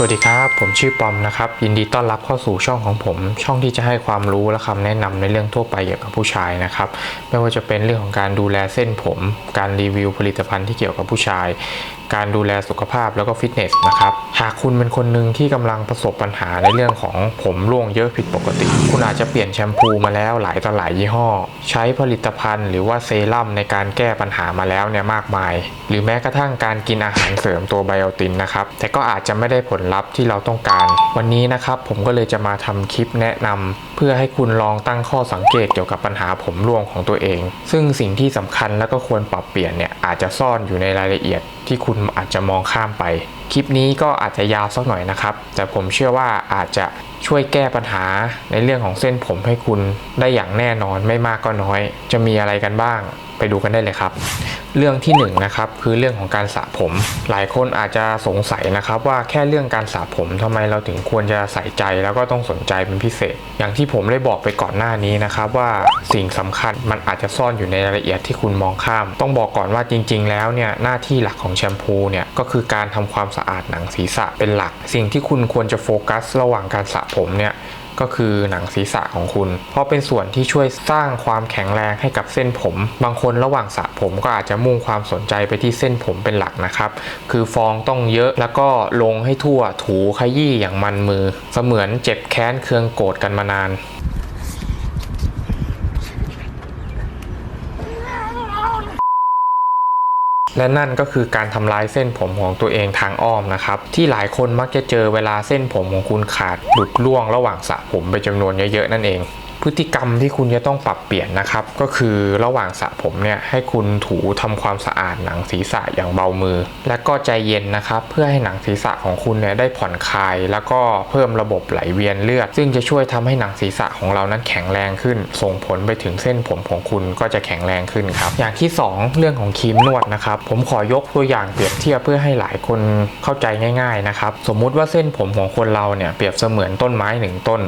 สวัสดีครับ ผมชื่อปอมนะครับ ยินดีต้อนรับเข้าสู่ช่องของผม ช่องที่จะให้ความรู้และคำแนะนำในเรื่องทั่วไปเกี่ยวกับผู้ชายนะครับ ไม่ว่าจะเป็นเรื่องของการดูแลเส้นผม การรีวิวผลิตภัณฑ์ที่เกี่ยวกับผู้ชาย การดูแลสุขภาพแล้วก็ฟิตเนสนะครับ หากคุณเป็นคนหนึ่งที่กำลังประสบปัญหาในเรื่องของผมร่วงเยอะผิดปกติ คุณอาจจะเปลี่ยนแชมพูมาแล้วหลายต่อหลายยี่ห้อ ใช้ผลิตภัณฑ์ หรือว่าเซรั่มในการแก้ปัญหามาแล้วเนี่ยมากมาย หรือแม้กระทั่งการกินอาหารเสริมตัวไบโอตินนะครับ แต่ก็อาจจะไม่ได้ผลลัพธ์ที่เราต้องการ วันนี้นะครับผมก็เลยจะมาทำคลิปแนะนำเพื่อให้คุณลองตั้งข้อสังเกตเกี่ยวกับปัญหาผมร่วงของตัวเอง ซึ่งสิ่งที่สำคัญและก็ควรปรับเปลี่ยนเนี่ยอาจจะซ่อนอยู่ในรายละเอียดที่คุณอาจจะมองข้ามไป คลิปนี้ก็อาจจะยาวสักหน่อยนะครับ แต่ผมเชื่อว่าอาจจะ ช่วยแก้ปัญหาในเรื่องของเส้นผมให้คุณได้อย่างแน่นอนไม่มากก็น้อย จะมีอะไรกันบ้างไปดูกันได้เลยครับ เรื่องที่1นงนะครับคือเรื่องของการสระผม หลายคนอาจจะสงสัยนะครับว่าแค่เรื่องการสระผมทำไมเราถึงควรจะใส่ใจแล้วก็ต้องสนใจเป็นพิเศษ อย่างที่ผมได้บอกไปก่อนหน้านี้นะครับว่าสิ่งสำคัญมันอาจจะซ่อนอยู่ในรายละเอียดที่คุณมองข้าม ต้องบอกก่อนว่าจริง ๆ แล้วเนี่ยหน้าที่หลักของแชมพูเนี่ยก็คือการทำความสะอาดหนังศีรษะเป็นหลัก สิ่งที่คุณควรจะโฟกัส ระหว่างการสระผมเนี่ยก็คือหนังศีรษะของคุณ เพราะเป็นส่วนที่ช่วยสร้างความแข็งแรงให้กับเส้นผม บางคนระหว่างสระผมก็อาจจะมุ่งความสนใจไปที่เส้นผมเป็นหลักนะครับ คือฟองต้องเยอะแล้วก็ลงให้ทั่วถูขยี้อย่างมันมือ เสมือนเจ็บแค้นเคืองโกรธกันมานาน และนั่นก็คือการทำลายเส้นผมของตัวเองทางอ้อมนะครับ ที่หลายคนมักจะเจอเวลาเส้นผมของคุณขาดหลุดร่วงระหว่างสระผมไปจำนวนเยอะๆนั่นเอง พฤติกรรมที่คุณจะต้องปรับเปลี่ยนนะครับ ก็คือระหว่างสระผมเนี่ยให้คุณถูทำความสะอาดหนังศีรษะอย่างเบามือ และก็ใจเย็นนะครับ เพื่อให้หนังศีรษะของคุณเนี่ยได้ผ่อนคลาย แล้วก็เพิ่มระบบไหลเวียนเลือด ซึ่งจะช่วยทำให้หนังศีรษะของเรานั้นแข็งแรงขึ้น ส่งผลไปถึงเส้นผมของคุณก็จะแข็งแรงขึ้นครับ อย่างที่ 2 เรื่องของครีมนวดนะครับ ผมขอยกตัวอย่างเปรียบเทียบเพื่อให้หลายคนเข้าใจง่าย ๆนะครับ สมมุติว่าเส้นผมของคนเราเนี่ยเปรียบเสมือนต้นไม้หนึ่งต้น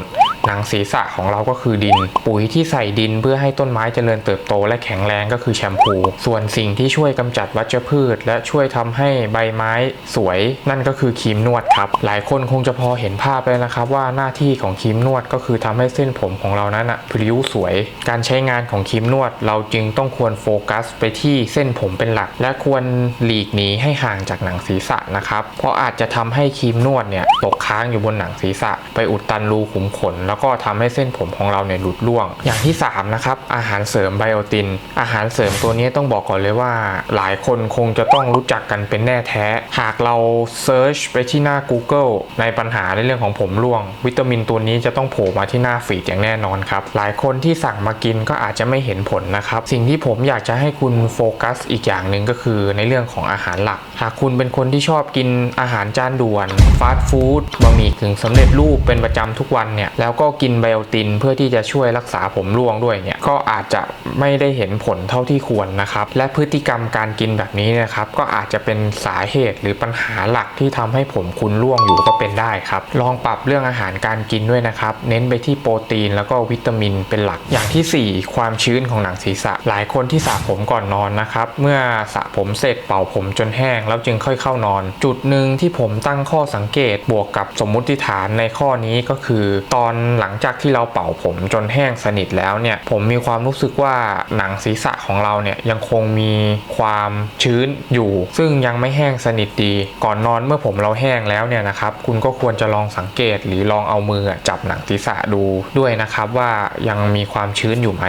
หนังศีรษะของเราก็คือดิน ปุ๋ยที่ใส่ดินเพื่อให้ต้นไม้เจริญเติบโตและแข็งแรงก็คือแชมพู ส่วนสิ่งที่ช่วยกำจัดวัชพืช และช่วยทำให้ใบไม้สวย นั่นก็คือครีมนวดครับ หลายคนคงจะพอเห็นภาพแล้วนะครับว่าหน้าที่ของครีมนวดก็คือทำให้เส้นผมของเรานั้นอะพริ้วสวย การใช้งานของครีมนวด เราจึงต้องควรโฟกัสไปที่เส้นผมเป็นหลัก และควรหลีกหนีให้ห่างจากหนังศีรษะนะครับ เพราะอาจจะทำให้ครีมนวดเนี่ยตกค้างอยู่บนหนังศีรษะ ไปอุดตันรูขุมขนแล้วก็ทำให้เส้นผมของเราเนี่ยหลุดร่วง อย่างที่3นะครับอาหารเสริมไบโอติน อาหารเสริมตัวนี้ต้องบอกก่อนเลยว่า หลายคนคงจะต้องรู้จักกันเป็นแน่แท้ หากเราเซิร์ชไปที่หน้า Google ในปัญหาในเรื่องของผมร่วง วิตามินตัวนี้จะต้องโผล่มาที่หน้าฟีดอย่างแน่นอนครับหลายคนที่สั่งมากินก็อาจจะไม่เห็นผลนะครับสิ่งที่ผมอยากจะให้คุณโฟกัสอีกอย่างหนึ่งก็คือในเรื่องของอาหารหลัก หากคุณเป็นคนที่ชอบกินอาหารจานด่วนฟาสต์ฟู้ดบะหมี่กึ่งสำเร็จรูปเป็นประจำทุกวันเนี่ยแล้วก็กินไบโอตินเพื่อที่จะช่วยรักษาผมร่วงด้วยเนี่ยก็อาจจะไม่ได้เห็นผลเท่าที่ควรนะครับ และพฤติกรรมการกินแบบนี้นะครับ ก็อาจจะเป็นสาเหตุหรือปัญหาหลักที่ทำให้ผมคุณร่วงอยู่ก็เป็นได้ครับ ลองปรับเรื่องอาหารการกินด้วยนะครับ เน้นไปที่โปรตีนแล้วก็วิตามินเป็นหลัก อย่างที่ 4 ความชื้นของหนังศีรษะ หลายคนที่สระผมก่อนนอนนะครับ เมื่อสระผมเสร็จเป่าผมจนแห้ง แล้วจึงค่อยเข้านอน จุดหนึ่งที่ผมตั้งข้อสังเกตบวกกับสมมุติฐานในข้อนี้ก็คือ ตอนหลังจากที่เราเป่าผมจนแห้งสนิทแล้วเนี่ยผมมีความรู้สึกว่าหนังศีรษะของเราเนี่ยยังคงมีความชื้นอยู่ ซึ่งยังไม่แห้งสนิทดี ก่อนนอนเมื่อผมเราแห้งแล้วเนี่ยนะครับคุณก็ควรจะลองสังเกตหรือลองเอามือจับหนังศีรษะดูด้วยนะครับว่ายังมีความชื้นอยู่ไหม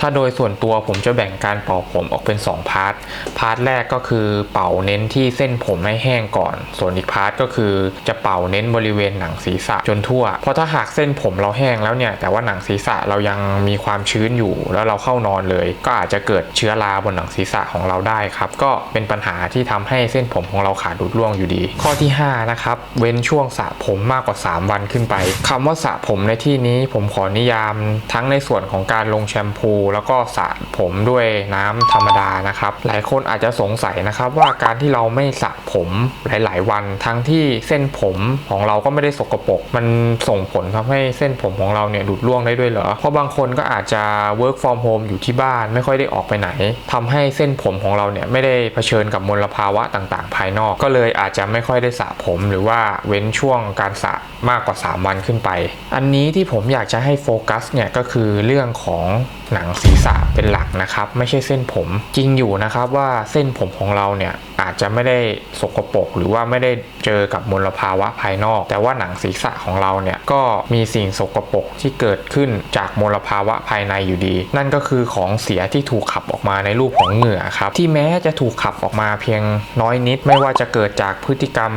ถ้าโดยส่วนตัวผมจะแบ่งการเป่าผมออกเป็น 2 พาร์ท พาร์ทแรกก็คือเป่าเน้นที่เส้นผมให้แห้งก่อน ส่วนอีกพาร์ทก็คือจะเป่าเน้นบริเวณหนังศีรษะจนทั่ว เพราะถ้าหากเส้นผมเราแห้งแล้วเนี่ยแต่ว่าหนังศีรษะเรายังมีความชื้นอยู่ แล้วเราเข้านอนเลย ก็อาจจะเกิดเชื้อราบนหนังศีรษะของเราได้ครับก็เป็นปัญหาที่ทำให้เส้นผมของเราขาดหลุดร่วงอยู่ดี ข้อที่5นะครับเว้นช่วงสระผมมากกว่า 3 วันขึ้นไปคำว่าสระผมในที่นี้ผมขอนิยามทั้งในส่วนของการลงแชมพู แล้วก็สระผมด้วยน้ำธรรมดานะครับ หลายคนอาจจะสงสัยนะครับว่าการที่เราไม่สระผมหลาย ๆ วัน ทั้งที่เส้นผมของเราก็ไม่ได้สกปรกมันส่งผลทำให้เส้นส้นผมของเราเนี่ยหลุดร่วงได้ด้วยเหรอ เพราะบางคนก็อาจจะ work from home อยู่ที่บ้านไม่ค่อยได้ออกไปไหนทำให้เส้นผมของเราเนี่ยไม่ได้เผชิญกับมลภาวะต่างๆ ภายนอก ก็เลยอาจจะไม่ค่อยได้สระผมหรือว่าเว้นช่วงการสระมากกว่า 3 วันขึ้นไป อันนี้ที่ผมอยากจะให้โฟกัสเนี่ยก็คือเรื่องของหนังศีรษะเป็นหลักนะครับ ไม่ใช่เส้นผมจริงอยู่นะครับว่าเส้นผมของเราเนี่ยอาจจะไม่ได้สกปรกหรือว่าไม่ได้เจอกับมลภาวะภายนอก แต่ว่าหนังศีรษะของเราเนี่ยก็มีสิ่งสกปรกที่เกิดขึ้นจากมลภาวะภายในอยู่ดี นั่นก็คือของเสียที่ถูกขับออกมาในรูปของเหงื่อครับที่แม้จะถูกขับออกมาเพียงน้อยนิด ไม่ว่าจะเกิดจากพฤติกรรม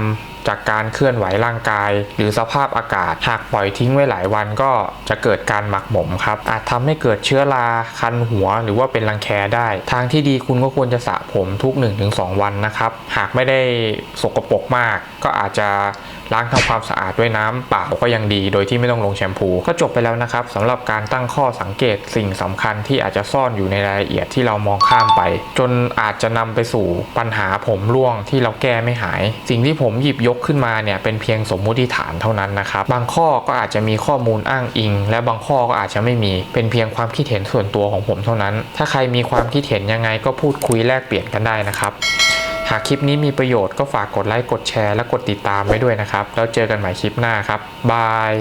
จากการเคลื่อนไหวร่างกาย หรือสภาพอากาศ หากปล่อยทิ้งไว้หลายวันก็จะเกิดการหมักหมมครับ อาจทำให้เกิดเชื้อราคันหัว หรือว่าเป็นรังแคได้ ทางที่ดีคุณก็ควรจะสระผมทุก 1-2 วันนะครับ หากไม่ได้สกปรกมาก ก็อาจจะล้างทำความสะอาดด้วยน้ำเปล่าก็ยังดี โดยที่ไม่ต้องลงแชมพู ก็จบไปแล้วนะครับสำหรับการตั้งข้อสังเกตสิ่งสำคัญที่อาจจะซ่อนอยู่ในรายละเอียดที่เรามองข้ามไป จนอาจจะนำไปสู่ปัญหาผมร่วงที่เราแก้ไม่หาย สิ่งที่ผมหยิบยกขึ้นมาเนี่ยเป็นเพียงสมมุติฐานเท่านั้นนะครับ บางข้อก็อาจจะมีข้อมูลอ้างอิง และบางข้อก็อาจจะไม่มี เป็นเพียงความคิดเห็นส่วนตัวของผมเท่านั้น ถ้าใครมีความคิดเห็นยังไงก็พูดคุยแลกเปลี่ยนกันได้นะครับหากคลิปนี้มีประโยชน์ก็ฝากกดไลค์ กดแชร์ และกดติดตามไว้ด้วยนะครับ แล้วเจอกันใหม่คลิปหน้าครับ บาย